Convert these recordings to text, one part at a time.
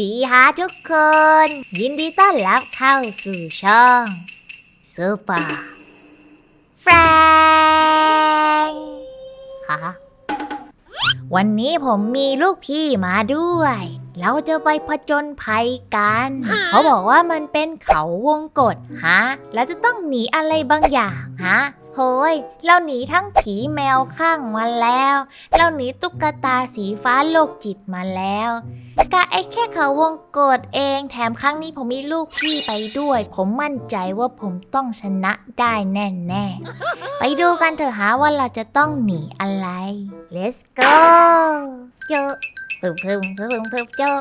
ดีฮะทุกคน ยินดีต้อนรับเข้าสู่ช่องซูเปอร์แฟรงฮะวันนี้ผมมีลูกพี่มาด้วย เราจะไปผจญภัยกัน เขาบอกว่ามันเป็นเขาวงกฏฮะ แล้วจะต้องหนีอะไรบางอย่างฮะโหยเราหนีทั้งผีแมวข้างมาแล้ว เราหนีตุ๊กตาสีฟ้าโลกจิตมาแล้วกะไอ้แค่เขาวงกดเอง แถมครั้งนี้ผมมีลูกพี่ไปด้วย ผมมั่นใจว่าผมต้องชนะได้แน่แน่ๆไปดูกันเถอะหาว่าเราจะต้องหนีอะไร let's go เจอเพิ่มเพิ่มเพิ่มเพิ่มเจอ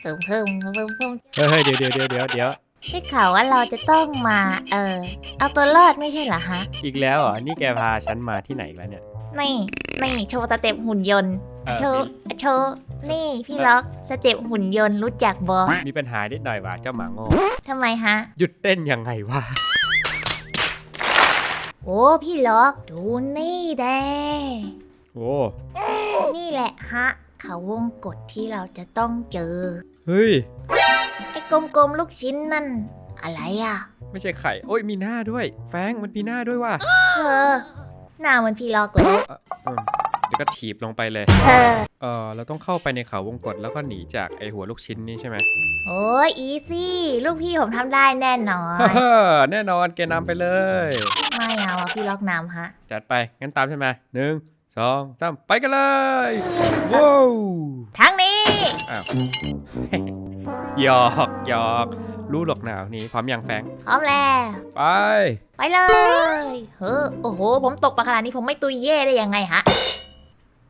เพิ่มเพิ่มเพิ่มเพิ่มเพิ่มเฮ้ยเดี๋ยวเดี๋ยวเดี๋ยวเดี๋ยวเดี๋ยวได้ข่าวว่าเราจะต้องมา เออเอาตัวรอดไม่ใช่เหรอฮะ อีกแล้วเหรอ นี่แกพาฉันมาที่ไหนแล้วเนี่ย นี่นี่โชว์สเต็ปหุ่นยนต์เออโชว์โชว์นี่พี่ล็อกสเต็ปหุ่นยนต์รู้จักบอมีปัญหานิดหน่อยว่ะเจ้าหมาโง่ทำไมฮะ หยุดเต้นยังไงวะ โอ้พี่ล็อกดูนี่แดโอ้นี่แหละฮะ เขาวงกฏที่เราจะต้องเจอ เฮ้ย ไอ้กลมๆลูกชิ้นนั่น อะไรอะ ไม่ใช่ไข่ โอ้ยมีหน้าด้วย แฟงมันมีหน้าด้วยว่ะเธอ หน้าเหมันพี่ล็อกเลย เอ่ออืมเดี๋ยวก็ถีบลงไปเลย เธอ เออเราต้องเข้าไปในเขาวงกตแล้วก็หนีจากไอหัวลูกชิ้นนี่ใช่ไหม โอ้ยอีซี่ ลูกพี่ผมทำได้แน่นอนฮ่าๆแน่นอนแกนำไปเลย ไม่เอาอะพี่ล็อกนำฮะ จัดไปงั้นตามใช่ไหมหนึ่ง สองสามไปกันเลยว้าวทั้งนี้ อ้าวหยอกหยอกรู้หรอกหนาวนี่พร้อมยังแฟงพร้อมแล้ว ไป ไปเลยเฮ้อโอ้โห ผมตกปลาขนาดนี้ผมไม่ตุยเย่ได้ยังไงฮะ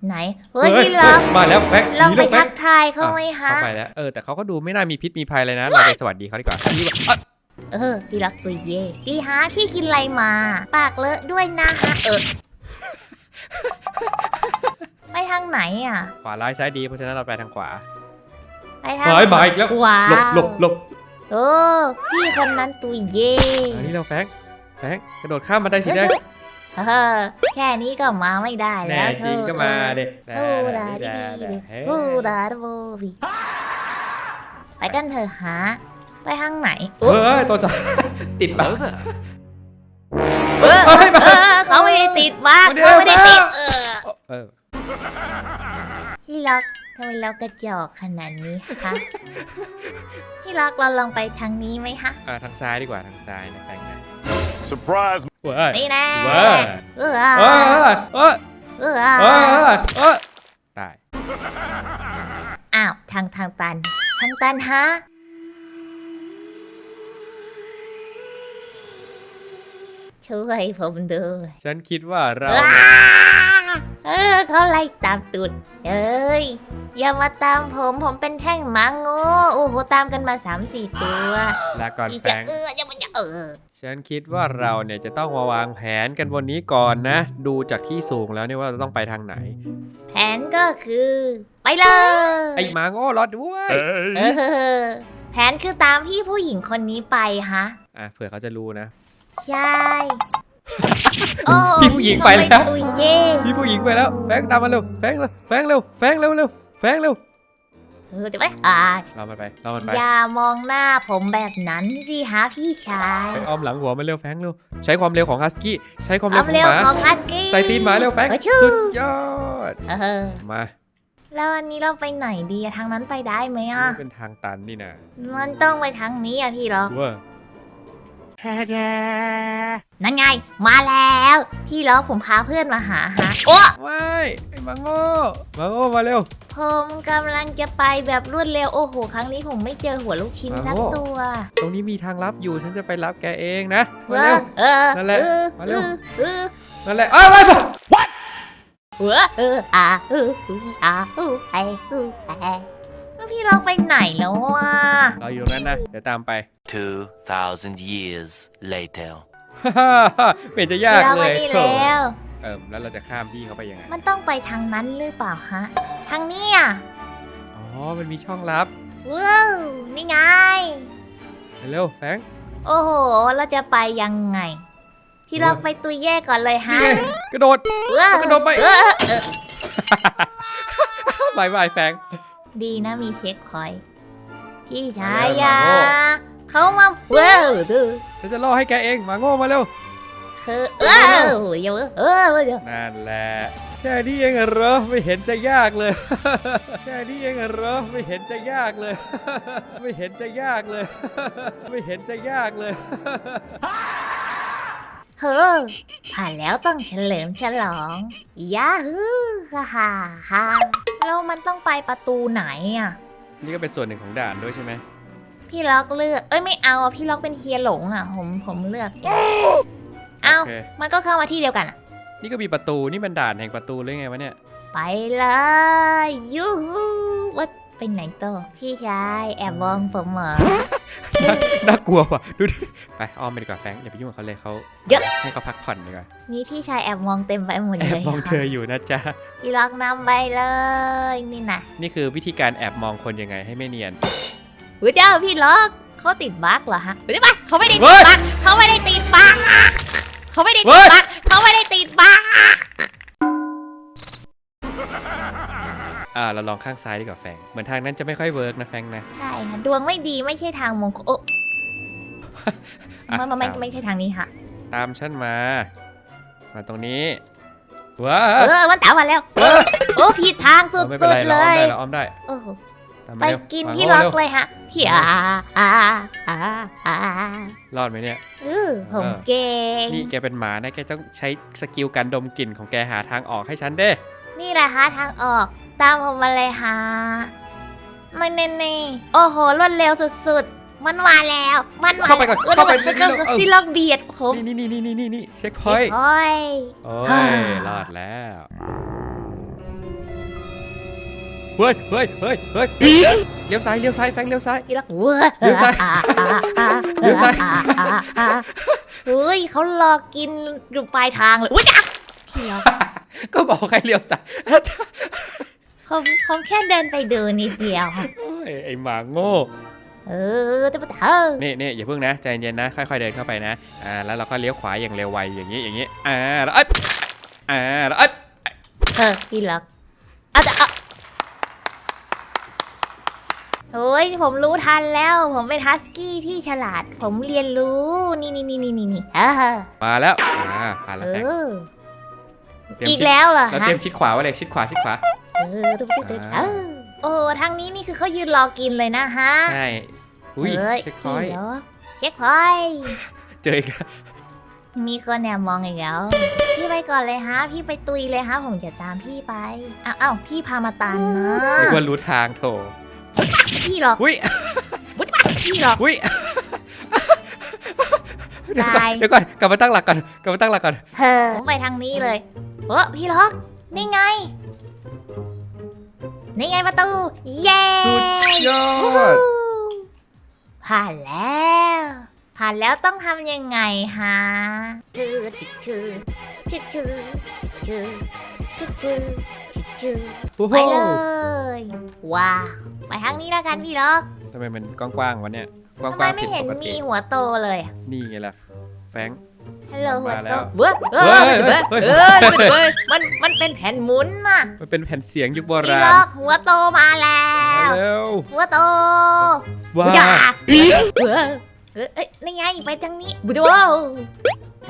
ไหน เฮ้ยพี่ล็อกเฮ้ยมาแล้วแฟงลองหนีไปแล้วแฟทังกทายเขาไหมฮะเข้าไปแล้ว เออ แต่เขาก็ดูไม่น่ามีพิษมีภัยเลยนะ เราไปสวัสดีเขาดีกว่าดีกว่าอะเออพี่รักตุยเย่ดีฮะพี่กินอะไรมา ปากเลอะด้วยนะฮะ เออ ไปทางไหนอะ ขวาร้ายซ้ายดี เพราะฉะนั้นเราไปทางขวาไปทางเฮ้ยมาอีกแล้วว้าวหลบหลบหลบโอ้พี่คนนั้นตุยเย่อันนี้เราแฟงแฟงกระโดดข้ามมาได้สิได้เออแค่นี้ก็มาไม่ได้แน่แล้วจริงก็มาเด็กโอ้ดาดีดีโอ้ดาโบบีไปกันเถอะฮะไปทางไหนเฮ้ยตัวสายติดบังเออเฮ้ยมาเออเขาไม่ได้ติดมากไม่ได้เขาไม่ได้ติดมาเออเออ พี่ล็อกทำไมเรากระจอกขนาดนี้คะ พี่ล็อกเราลองไปทางนี้ไหมคะอ่าทางซ้ายดีกว่าทางซ้ายนะแฟงนะ Surprise! ว้ายนี่แน่ว้าเออเออเออเออเออเออตายอ้าวทางทางตัน ทางตันฮะช่วยผมด้วยฉันคิดว่าเรา ว้า เออเขาไล่ตามตุดเอ้ยอย่ามาตามผมผมเป็นแท่งหมาโง่โอ้โหตามกันมาสามสี่ตัวลาก่อนพี่แฟจะงเออจะมันจะเออ ฉันคิดว่าเราเนี่ยจะต้องมาวางแผนกันบนนี้ก่อนนะ ดูจากที่สูงแล้วเนี่ยว่าเราต้องไปทางไหน แผนก็คือ ไปเลย ไอ้หมาโง่รอด้วยเอ Hey! อแผนคือตามพี่ผู้หญิงคนนี้ไปฮะ อะเผื่อเขาจะรู้นะ ใช่ โอ้พี่ผู้หญิงไปแล้วเขาตุยเย่พี่ผู้หญิงไปแล้ว แฟงตามมาเร็ว แฟงเร็ว แฟงเร็ว แฟงเร็วเร็ว แฟงเร็วเออจะไปอ่าเรามันไปเรามันไป อย่ามองหน้าผมแบบนั้นสิฮะพี่ชายไปอ้อมหลังหัวมันเร็ว แฟงเร็ว ใช้ความเร็วของฮัสกี้ ใช้ความคเร็ววามของเร็วหมา ของฮัสกี้ใส่ตีนหมาเร็ว แฟงเออชื่อสุดยอด เออมา แล้วอันนี้เราไปไหนดีอะทางนั้นไปได้ไหมอะนี่เป็นทางตันนี่นะมันต้องไปทางนี้อะพี่หรอกว่านั่นไง มาแล้ว พี่ล็อกผมพาเพื่อนมาหาฮะโอ้ว้ายไอ้หมาโง่หมาโง่มาเร็ว ผมกำลังจะไปแบบรวดเร็วโอ้โห ครั้งนี้ผมไม่เจอหัวลูกชิ้นมาสักโง่ตัว ตรงนี้มีทางลับอยู่ฉันจะไปรับแกเองนะมาเอเร็อวเออนั่นแหละเออมาเร็วเออนั่นแหละอ้าวไปไปเออเอออ่าเออเอออ่าเออไอเออไอ แล้วพี่ล็อกไปไหนแล้วอะเราอยู่ตรงนั้นนะเดี๋ยวตามไป 2,000 years later. ไม่เห็นจะยากเราเลไปยนี่โถ่แล้ว เออแล้วเราจะข้ามพี่เขาไปยังไงมันต้องไปทางนั้นหรือเปล่าฮะ ทางนี้อะอ๋อมันมีช่องลับว้าวนี่ไง เร็วแฟรงค์โอ้โห เราจะไปยังไง พี่ล็อกไปตัวแย่ก่อนเลยฮะนี่ไงกระโดดว้าวกระโดดไป เออเออบายบายแฟรงค์ ดีนะมีเช็คคอยต์พี่ชายอยาเขามาเว้าวดูฉันจะล่อให้แกเองหมาโง่มาเร็วคือเออเดี๋ยวเออเดี๋ยวนั่นแหละแค่นี้เองเหรอไม่เห็นจะยากเลย แค่นี้เองเหรอไม่เห็นจะยากเลย ไม่เห็นจะยากเลย ไม่เห็นจะยากเลยเฮ้อผ่านแล้วต้องเฉลิมฉลองยาฮูฮ่าฮ่าฮ่า แล้วมันต้องไปประตูไหนอะ นี่ก็เป็นส่วนหนึ่งของด่านด้วยใช่ไหมพี่ล็อกเลือก เอ้ยไม่เอาอะพี่ล็อกเป็นเฮียหลงอะ ผมผมเลือก เอาโอเคมันก็เข้ามาที่เดียวกันอะนี่ก็มีประตูนี่มันด่านแห่งประตูหรือไงวะเนี่ย ไปเลยยูฮูว่า เป็นไหนต่อพี่ชายแอบมองผมเหรอ น่ากลัวว่ะดูดิไปอ้อมไปดีกว่าแฟรงค์อย่าไปยุ่งกับเขาเลยเขาเยอะให้เขาพักผ่อนดีกว่ามีพี่ชายแอบมองเต็มไปหมดแอเลบยมองเธออยู่นะจ๊ะพี่ล็อกนำไปเลยนี่นะนี่คือวิธีการแอบมองคนยังไงให้ไม่เนียนอุ้ยเจ้าพี่ล็อกเขาติดบั๊กเหรอฮะเฮ้ยไม่เขาไม่ได้เฮ้ติดยบั๊กเขาไม่ได้ติดบั๊กเขาไม่ได้เฮ้ติดยบั๊กเขาไม่ได้ติดบั๊ก อ่าเราลองข้างซ้ายดีกว่าแฟรงค์เหมือนทางนั้นจะไม่ค่อยเวิร์กนะแฟรงค์นะ ใช่ค่ะดวงไม่ดีไม่ใช่ทางมงคลโอ้อะไม่ไม่ไม่ตามไม่ใช่ทางนี้ค่ะ ตามฉันมา มาตรงนี้ว้าเออมันตามมาแล้วเออโอ้ผิดทางสุไม่เป็นดไรๆเลเราอ้อมได้ยเราอ้อมได้โอ้โหตามไปมาเร็วกินมาพี่โง่ล็อกเร็วเลยฮะพี่อาอาอาอารอดไหมเนี่ย เออผมเออเก่งนี่แกเป็นหมานะแกต้องใช้สกิลการดมกลิ่นของแกหาทางออกให้ฉันเด้ นี่แหละฮะทางออก ตามผมมาเลยฮะมันเน่ๆโอ้โหรวดเร็วสุดๆ มันมาแล้ว มันมาเข้าไปก่อนแล้วเข้าไปแล้วเร็วๆเออพี่ล็อกเบียดผมนี่นี่นี่นี่นี่นี่เช็คพอยต์โอ้ย โอ้ฮ่า ยรอดแล้วเฮ้ยเฮ้ยเฮ้ยเฮ้ยเลี้ยวซ้ายเลี้ยวซ้ายแฟงเลี้ยวซ้ายพี่ล็อกเว้ยเลี้ยวซ้ายอ่าอ่าอ่าเลี้ยวซ้ายอ่าอ่าอ่าเฮ้ยเขารอกินอยู่ปลายทางเลยอุ้ยจักพี่ล็อกก็บอกให้เลี้ยวซ้าย ผมผมแค่เดินไปเดินนิดเดียวโอ้ยไอหมาโง่ เออแต่เออนี่นี่อย่าเพิ่งนะใจเย็นนะ ค่อยๆเดินเข้าไปนะ อ่า แล้วเราก็เลี้ยวขวาอย่างเร็วไวอย่างนี้อย่างนี้ อ่า แล้วเอ้ยอ่า แล้วเอ้ยเออพี่ล็อกเอาแต่เอาโอ้ยผมรู้ทันแล้ว ผมเป็นฮัสกี้ที่ฉลาด ผมเรียนรู้ นี่นี่นี่นี่นี่นี่อ่ามาแล้ว อ่าผ่านแล้วเอแฟงอเตรียมอีกชิดแล้วเหรอเราฮะ เตรียมชิดขวาไว้เลยชิดขวาชิดขวา เออตุ๊บตุ๊บตุ๊บอ่าเออโอ้ทางนี้นี่คือเขายืนรอกินเลยนะฮะใช่อุ้ยเฮ้ยเช็คพอยต์พี่ล็อกเช็คพอยต์เจออีกแล้วมีคนแอบมองอีกแล้วพี่ไปก่อนเลยฮะ พี่ไปตุยเลยฮะ ผมจะตามพี่ไปอ้าวอ้าวพี่พามาตันนะไม่ควรรู้ทางโถพี่หรอกอุ้ยบุ๊บพี่หรอกอุ้ยตายเดี๋ยวก่อนกลับมาตั้งหลักก่อนกลับมาตั้งหลักก่อนเฮ้อผมไปทางนี้เลยเออพี่ล็อกนี่ไง นี่ไงประตู เย้สุดยอด ผ่านแล้ว ผ่านแล้วต้องทำยังไงฮะไปเลยว้าวไปทางนี้แล้วกันพี่ล็อกทำไมมันกว้างๆวะเนี่ยกว้างๆทำไมไม่เห็นมีหัวโตเลย นี่ไงล่ะ แฟง ฮัลโหลหัวมาแล้โตวเว้ยเอเฮ้อยเฮ้ยเออเฮ้ยเออเว้ยมันมันเป็นแผ่นหมุนน่ะมันเป็นแผ่นเสียงยุคโบพี่ราล็ณอกหัวโตมาแล้วเร็วหัวโตว้าอย่าเออเออเอ้ยนี่ไงไปทางนี้บูดู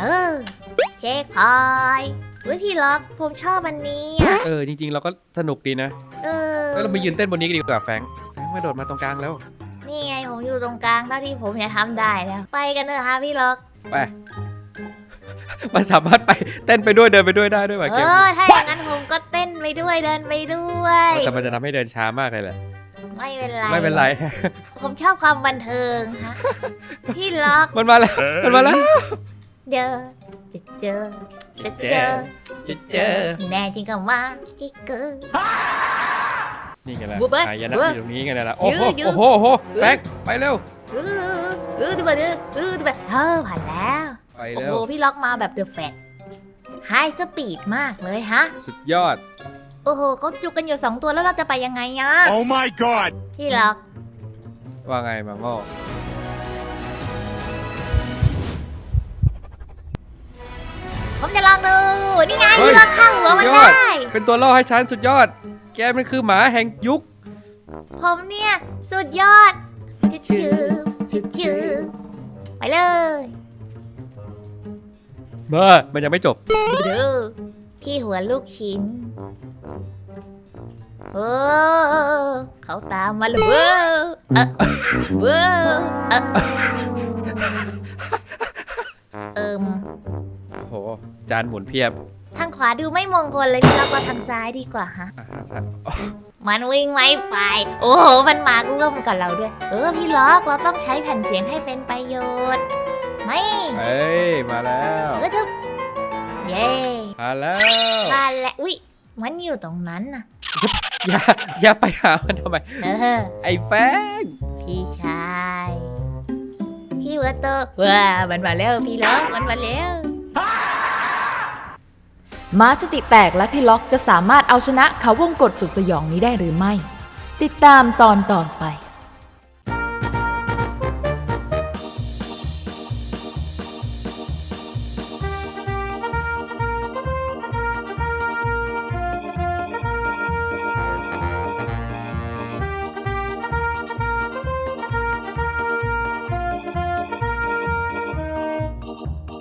เออเช็คพอยต์เฮ้ยพี่ล็อกผมชอบอันนี้อะเออจริง ๆ เราก็สนุกดีนะ เออแล้วเราไปยืนเต้นบนนี้กันดีกว่าแฟรงค์แฟรงค์มาโดดมาตรงกลางแล้ว นี่ไงผมอยู่ตรงกลางเท่าที่ผมจะทำได้แล้ว ไปกันเถอะฮะพี่ล็อกไป มันสามารถไปเต้นไปด้วยเดินไปด้วยได้ด้วยว่ะเอเกมอถ้าอย่างนั้นผมก็เต้นไปด้วยเดินไปด้วย แต่มันจะทำให้เดินช้ามากเลยแหละ ไม่เป็นไร ไม่เป็นไร ผมชอบความบันเทิงฮะ พี่ล็อกมันมาแล้ว มันมาแล้ว เจอจะเจอจะเจอจะเจอ แน่จริงก็มาจิกเกอร์ นี่ไงล่ะบุ๊บเบิ้ลหายนะบุ๊บอยู่ตรงนี้ไงล่ะ โอ้โห ยื้อยื้อโอ้โหโอ้โหแฟรงค์ไปเร็ว เออเออดูแบบเออเออดูแบบเออผ่านแล้ว ไปโอ้เร็โหวพี่ล็อกมาแบบเดอะแฟตไฮสปีดมากเลยฮะ สุดยอด โอ้โหเขาจุกกันอยู่สองตัวแล้วเราจะไปยังไงอะ Oh my god! พี่ล็อก ว่าไงมาโง่ผมจะลองดู นี่ไงพี่ล็อกข้างหัวมันยอดได้ เป็นตัวล่อให้ฉันสุดยอด แกมันคือหมาแห่งยุค ผมเนี่ย สุดยอดชื่อชื่อไปเลย มามันยังไม่จบ ดูพี่หัวลูกชิ้น โอ้เขาตามมาเลยเว้อเอะเว้อเอะเอิมโอ้โห จานหมุนเพียบทางขวาดูไม่มงคลเลยพี่ล็อกว่าทางซ้ายดีกว่าฮะ อ่าใช่อ๋อมันวิ่งไม่ไป โอ้โห มันมาร่วมกับเราด้วย เออ พี่ล็อก เราต้องใช้แผ่นเสียงให้เป็นประโยชน์ ไม่เฮ้ยมาแล้วเออทึบเย่มาแล้วมาแล้วอุ๊ยมันอยู่ตรงนั้นน่ะอย่าอย่าไปหามันทำไมเออไอ้แฟงพี่ชายพี่วัวโตว้ามันมาแล้วพี่ล็อกมันมาแล้วม้าสติแตกและพี่ล็อกจะสามารถเอาชนะเขาวงกฏสุดสยองนี้ได้หรือไม่ ติดตามตอนต่อไป